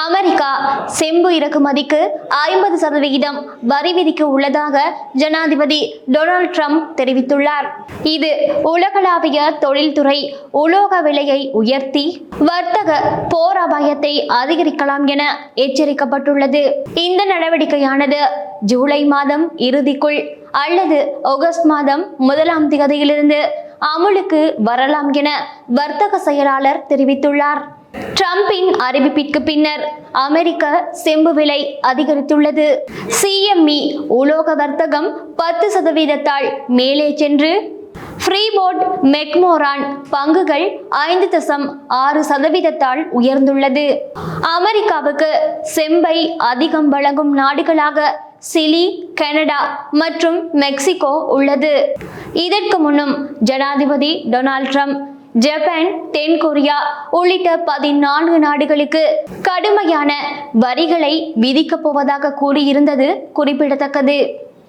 America செம்பு இறக்குமதிக்கு ஐம்பது சதவிகிதம் வரி விதிக்க உள்ளதாக ஜனாதிபதி டொனால்ட் ட்ரம்ப் தெரிவித்துள்ளார். இது உலகளாவிய தொழில்துறை உலோக விலையை உயர்த்தி வர்த்தக போர் அபாயத்தை அதிகரிக்கலாம் என எச்சரிக்கப்பட்டுள்ளது. இந்த நடவடிக்கையானது ஜூலை மாதம் இறுதிக்குள் அல்லது ஆகஸ்ட் மாதம் முதலாம் தேதியிலிருந்து அமுலுக்கு வரலாம் என வர்த்தக செயலாளர் தெரிவித்துள்ளார். ட்ரம்பின் அறிவிப்பிற்கு பின்னர் அமெரிக்க செம்பு விலை அதிகரித்துள்ளது. சிஎம்இ உலோக வர்த்தகம் பத்து சதவீதத்தால் மேலே சென்று. ஃப்ரீபோர்ட் மெக்மோரான் பங்குகள் ஐந்து தசம் ஆறு சதவீதத்தால் உயர்ந்துள்ளது. அமெரிக்காவுக்கு செம்பை அதிகம் வழங்கும் நாடுகளாக சிலி கனடா மற்றும் மெக்சிகோ உள்ளது. இதற்கு முன்னும் ஜனாதிபதி டொனால்ட் ட்ரம்ப் ஜப்பான் தென் கொரியா உள்ளிட்ட பதினான்கு நாடுகளுக்கு கடுமையான வரிகளை விதிக்கப் போவதாக கூறியிருந்தது குறிப்பிடத்தக்கது.